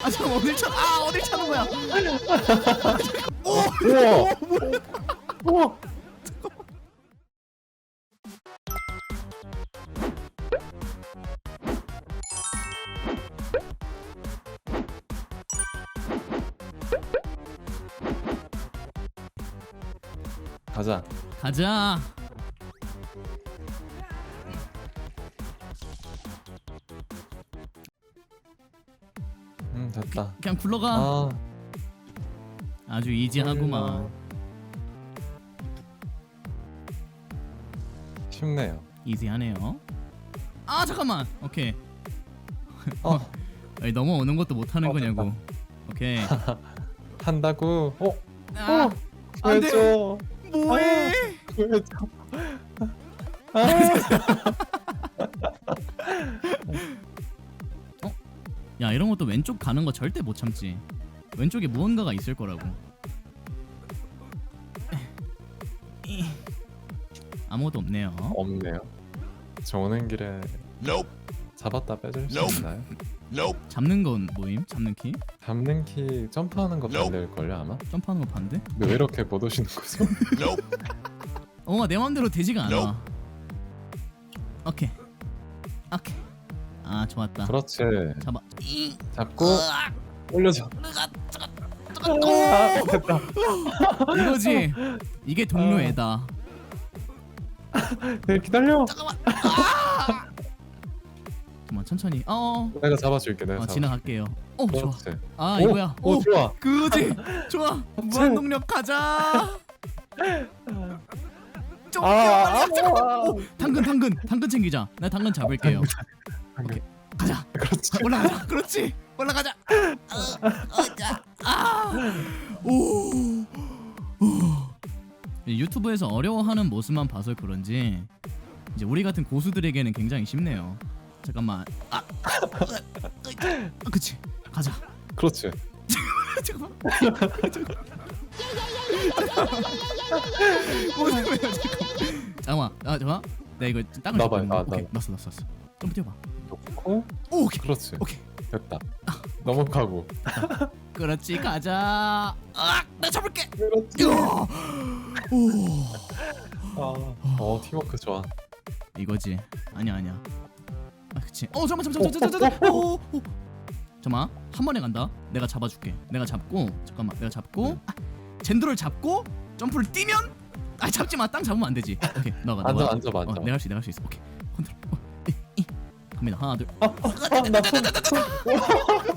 아 잠깐 어딜 차? 아 어딜 차는 거야? 우와. 우와. 가자. 가자. 음 됐다. 그냥 굴러가. 아. 아 주 이지하구만. 쉽네요. 이지하네요. 아 잠깐만. 오케이. 어 아니, 넘어오는 것도 못 하는 어, 거냐고. 오케이. 한다고. 어. 아, 어. 안 돼. 구해줘. 뭐해? 구해줘. 야 이런 것도 왼쪽 가는 거 절대 못 참지. 왼쪽에 무언가가 있을 거라고. 아무것도 없네요. 없네요. 저 오는 길에 잡았다 빼줄 수 있나요? 잡는 건 뭐임? 잡는 키? 잡는 키 점프하는 거 반대일 걸요 아마. 점프하는 거 반대? 근데 왜 이렇게 못 오시는 거죠? 어, 내 맘대로 되지가 않아. 오케이. 오케이. 아, 좋았다. 그렇지. 잡아. 이. 잡고 으악. 올려줘. 으악. 아, 됐다. 이거지. 이게 동료 애다. 네 기다려. 잠깐만 천천히. 어. 내가 잡아줄게. 내가 어, 잡아. 지나갈게요. 어, 좋아. 그렇지. 아, 오, 이거야. 오, 오, 좋아. 그거지. 좋아. 무한동력 가자. 좀 아, 아, 뛰어. 아, 오, 당근 당근 당근 챙기자. 나 당근 잡을게요. 오케이. 가자. 그렇지. 올라가자. 그렇지. 올라가자. 어, 어, 자. 아. 오. 오. 유튜브에서 어려워하는 모습만 봐서 그런지 이제 우리 같은 고수들에게는 굉장히 쉽네요. 잠깐만. 아. 아, 그치. 가자. 그렇지. 잠깐만. 잠깐만. 뭐야 잠깐만. 잠깐만. 아 잠깐. 내 이거 땅을 놔봐요. 놔, 오케이. 놔. 넣었어 넣었어. 좀 뛰어봐. 놓고 오, 오케이. 그렇지. 오케이. 됐다. 넘어가고. 그렇지 가자. 아, 나 잡을게. 그렇지. 야! 오. 아, 어 팀워크 좋아. 이거지. 아니야 아니야. 아 그치. 어 잠깐만 잠깐만 잠깐만 잠깐만. 오, 오, 오. 잠깐만 한 번에 간다. 내가 잡아줄게. 내가 잡고 잠깐만 내가 잡고 아, 젠더를 잡고 점프를 뛰면 아 잡지 마. 땅 잡으면 안 되지. 오케이 너가 앉아 너가. 앉아 어, 앉아. 내가 할 수 있어 내가 할 수 있어. 오케이 컨트롤. 어. 갑니다 하나 둘. 아, 나 손.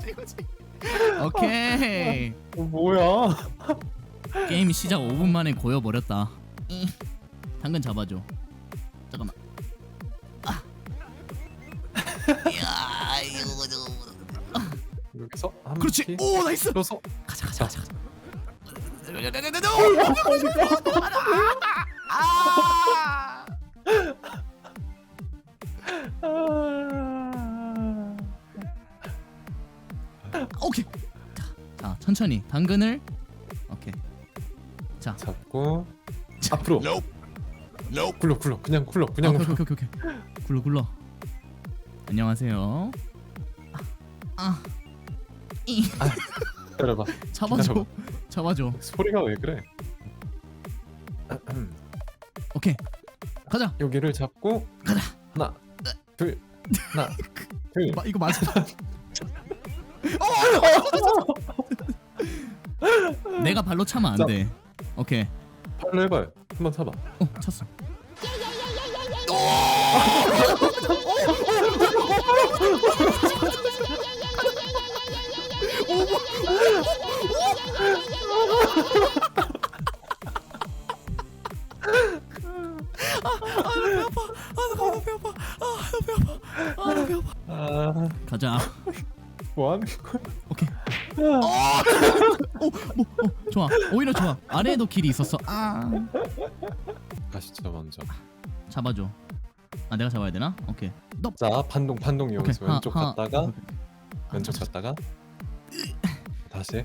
이거지. 오케이. 어, 뭐야? 게임 시작 5분 만에 고여 버렸다. 당근 잡아줘. 잠깐만. 아. 야 이거 저거. 여기서 한 그렇지. 키오 나이스. 들어서 가자 가자 가자. 가자. 아! 오케이. 자, 자 천천히. 당근을 오케이. 자. 잡고. 앞으로. 굴러 굴러. 그냥 굴러 그냥 아, 굴러. 오케이 오케이 오케이. 굴러 굴러. 안녕하세요. 아, 아. 이. 잡아줘. 기다려봐. 잡아줘. 소리가 왜 그래? 오케이. 가자. 여기를 잡고 가자. 하나 둘 하나 둘. 마, 이거 맞아 내가 발로 차면 안 돼 오케이 팔로 해봐요. 한번 잡아. 어 찼어 아, 가자 뭐 하는 거야? 오케이 오뭐 어, 좋아. 오히려 좋아. 아래에도 길이 있었어. 아. 가시죠 먼저. 잡아줘. 아 내가 잡아야 되나? 오케이. 너자 반동 반동 오케이. 이용해서 하- 왼쪽 하- 갔다가 오케이, 오케이. 왼쪽 갔다가 다시.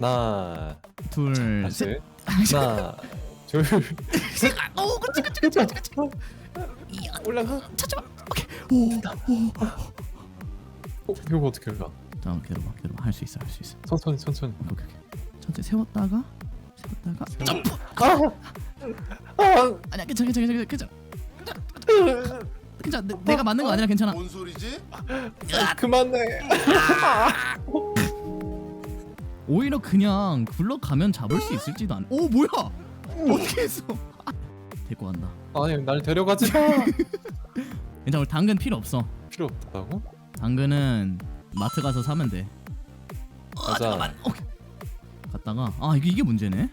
하나 둘 다시. 셋. 하나 둘 오 그치 그치 그치 그치 그치. 올라가. 찾아봐. 오케이. 오 어, 이거 어떻게 올라? 자 잠깐 기다려봐 기다려봐 할 수 있어 할 수 있어 천천히 천천히 오케이 오케이 천천히 세웠다가 세웠다가 세워. 점프 아, 아니야 괜찮아 괜찮아 괜찮아 괜찮아 괜찮아 괜찮아 내, 내가 맞는 거 아니라 괜찮아 뭔 소리지? 그만해 오히려 그냥 굴러가면 잡을 수 있을지도 안. 오 뭐야? 어떻게 했어? 데리고 간다. 아니 날 데려가지 마 괜찮아 우리 당근 필요 없어. 필요 없다고? 당근은 마트 가서 사면 돼. 아, 맞아. 잠깐만. 오케이. 갔다가 아 이게 이게 문제네.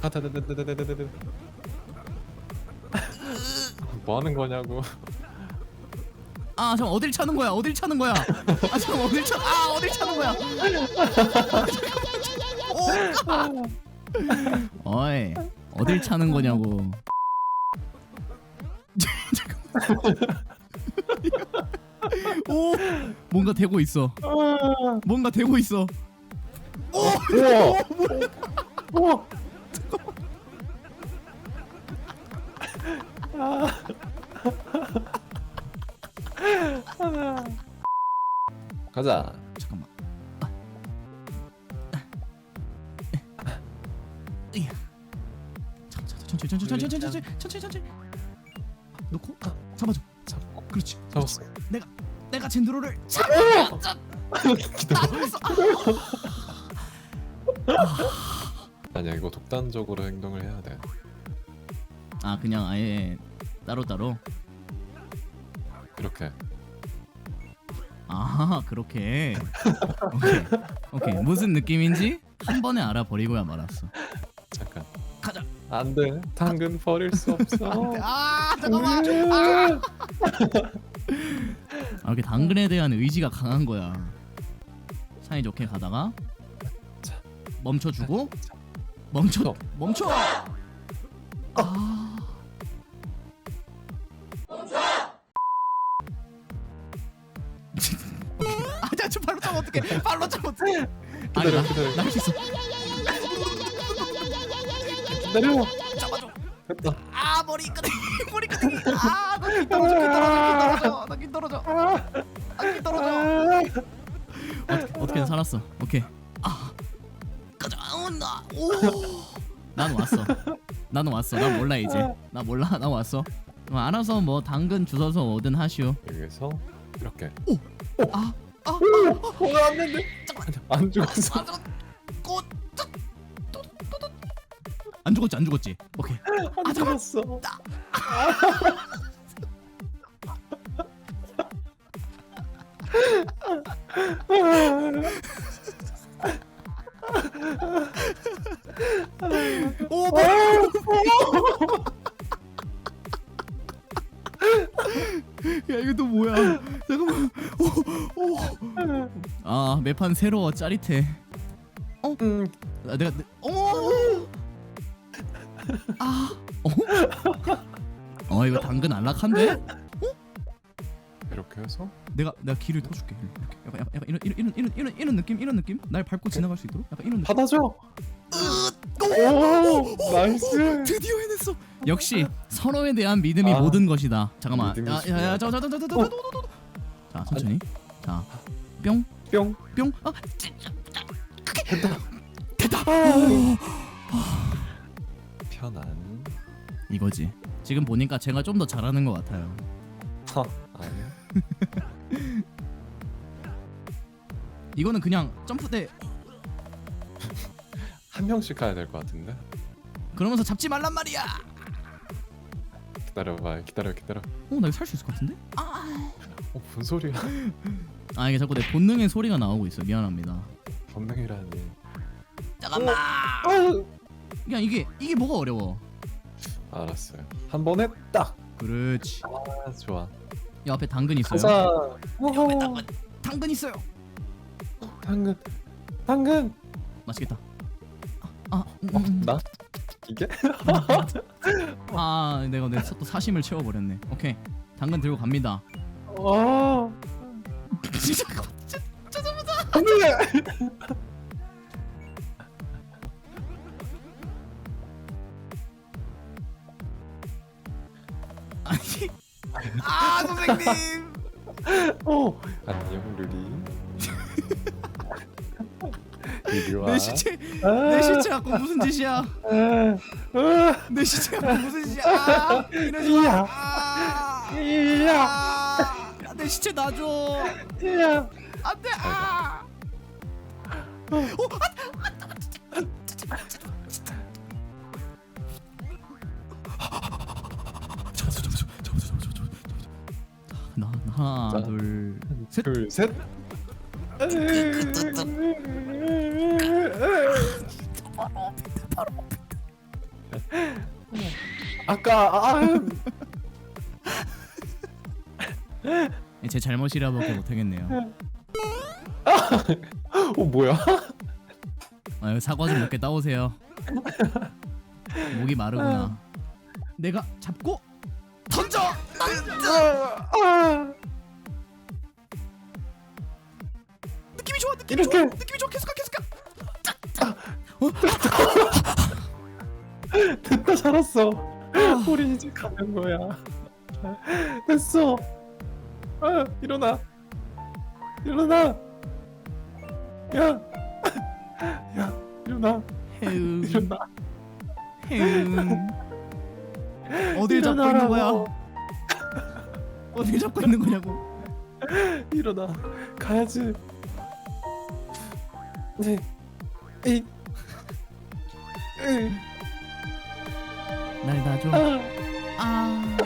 아. 뭐 하는 거냐고. 아 잠깐 어딜 차는 거야? 어딜 차는 거야? 아 잠깐 어딜 차? 아 어딜 차는 거야? 오. 어이 어딜 차는 거냐고. 오 뭔가 되고 있어. 뭔가 되고 있어. 우와. 우와. 가자. 잠깐만. 아. 으야. 잠깐, 잠깐, 천천히, 천천히, 천천히, 천천히, 천천히, 천천히. 놓고 잡아줘. 잡고 그렇지. 잡았어. 내가 내가 젠드로를 잡아. 잡. 아니야 이거 독단적으로 행동을 해야 돼. 아 그냥 아예 따로 따로. 이렇게. 아 그렇게. 오케이. 오케이. 무슨 느낌인지 한 번에 알아버리고야 말았어. 안돼. 당근 버릴 수 없어. 아 잠깐만. 아. 아 이렇게 당근에 대한 의지가 강한 거야. 사이 좋게 가다가 자. 멈춰주고 멈춰 멈춰. 멈춰. 아. 오케이. 아, 자, 저 발로 차면 어떡해? 발로 차면 어떡해? 아니, 기다려, 나, 기다려. 나할 수 있어. 기다려. 잡아줘. 됐다. 아, 머리 끄댕이, 머리 끄댕이. 아, 나귀 떨어져, 귀 떨어져, 귀 떨어져. 나귀 떨어져. 아, 귀 떨어져. 어떻게, 어떻게든 살았어. 오케이. 아, 가자. 온다. 오. 난 왔어. 나는 왔어. 나 몰라 이제. 나 몰라. 나 왔어. 어, 알아서 뭐 당근 주워서 뭐든 하시오. 여기서 이렇게. 아, 아, 어, 안 죽었어. 안죽 죽었지, 안 죽었지. 오케이. 안 죽었어. 오, 뭐야? 야 이거 또 뭐야? 잠깐만. 오, 오. 아 매판 새로워 짜릿해. 음, 아, 내가. 아. 어? 어 이거 당근 안락한데? 이렇게 해서 내가 내가 길을 터줄게. 이렇게 약간 약간, 약간 이런 이런 이런 이런 이런 느낌 이런 느낌 날 밟고 지나갈 수 있도록 약간 이런 느낌. 받아줘. 오, 나이스. 드디어 해냈어. 역시 선호에 대한 믿음이 아, 모든 것이다. 잠깐만. 믿음이 야야야 중요하다. 저저저저저저저. 자 천천히. 자 뿅. 뿅. 뿅. 아. 됐다. 됐다. 편안. 이거지. 지금 보니까 제가 좀 더 잘하는 것 같아요. 하, 아니야. 이거는 그냥 점프대 한 명씩 가야 될 것 같은데. 그러면서 잡지 말란 말이야. 기다려봐. 기다려, 기다려. 어, 나 이거 살 수 있을 것 같은데? 아, 어, 뭔 소리야? 아 이게 자꾸 내 본능의 소리가 나오고 있어. 미안합니다. 본능이라니. 잠깐만. 그냥 이게 이게 뭐가 어려워? 알았어요. 한 번에 딱. 그렇지. 아, 좋아. 이 앞에 당근 있어요. 가자. 옆에 당근. 당근 있어요. 당근. 당근. 맛있겠다. 아, 음, 어, 음. 나? 이게? 아, 내가 내 또 사심을 채워버렸네. 오케이, 당근 들고 갑니다. 와. 진짜 진짜 짜자마자. 안돼. 선생님. 어 안녕 루리 이리 와 내 시체 아, 내 시체 갖고 무슨 짓이야? 아, 아, 내 시체 갖고 무슨 짓이야? 아, 이러지 마. 이야. 아, 이야 아, 내 시체 놔줘. 이야 안돼. 아. 나 하나 자. 둘 셋. 둘 셋 아까 아, 제 잘못이라고밖에 못하겠네요. 어 뭐야 아, 여기 사과 좀 몇 개 따오세요. 목이 마르구나. 내가 잡고 던져. 아, 좋아. 이 이렇게. 좋아. 느낌이 좋아. 계속 가. 계속 가. 됐다 살았어 우리 이제 가는 거야 됐어 아 일어나 일어나 야 야, 일어나 해응. 일어나. 어딜 잡고 있는 거야? 어딜 잡고 있는 거냐고. 일어나 가야지 네 에이 에이 날 놔줘. 아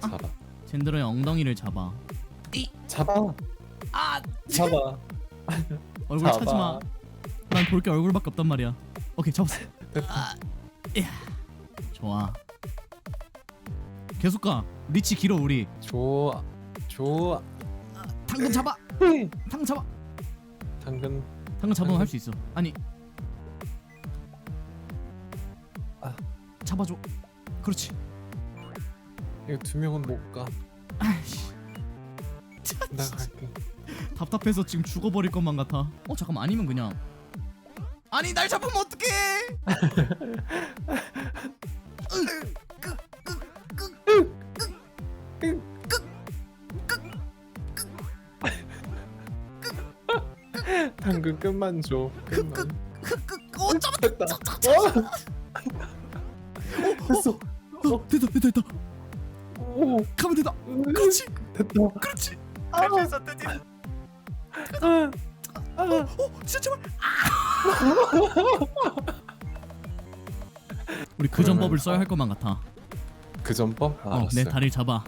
아. 잡아 젠드로의 엉덩이를 잡아. 잡아 아, 잡아 얼굴 잡아. 차지 마. 난 볼 게 얼굴밖에 없단 말이야. 오케이, 잡았어. 아, 야. 좋아. 계속 가. 리치 길어 우리. 좋아 좋아 당근 잡아. 당근 잡아. 당근 당근 잡으면 할 수 있어. 아니. 아. 잡아줘. 그렇지. 이거 두 명은 못 가 아이씨. 나 갈게 답답해서 지금 죽어버릴 것만 같아. 어 잠깐만 아니면 그냥. 아니 날 잡으면 어떡해? 끝만 줘 끝만 어 잡았다. 됐다 어! 됐어 어 됐다 됐다 됐다. 오 가면 된다. 그렇지. 됐다 그렇지. 아, 할수. 아, 아. 어 진짜 제발. 우리 그 그러면- 전법을 써야 할 것만 같아. 그 전법? 아, 어, 내 알았어요. 다리를 잡아.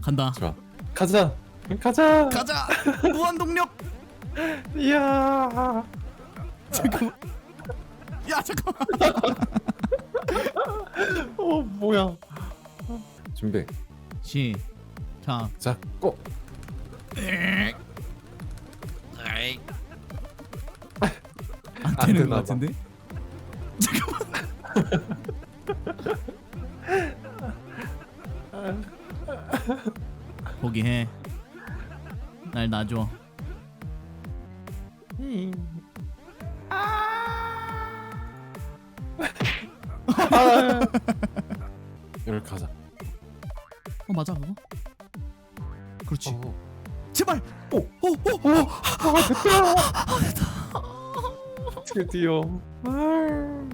간다. 좋아 가자 가자 가자. 무한 동력. 이야 잠깐만. 야 잠깐만. 어 뭐야 준비 시작. 자 고 안 안 되는 되나 것 봐. 같은데? 잠깐만. 포기해. 날 놔줘. 가자 어 맞아 그거? 그렇지. 어. 제발. 오. 오, 오, 오. 드디어 아.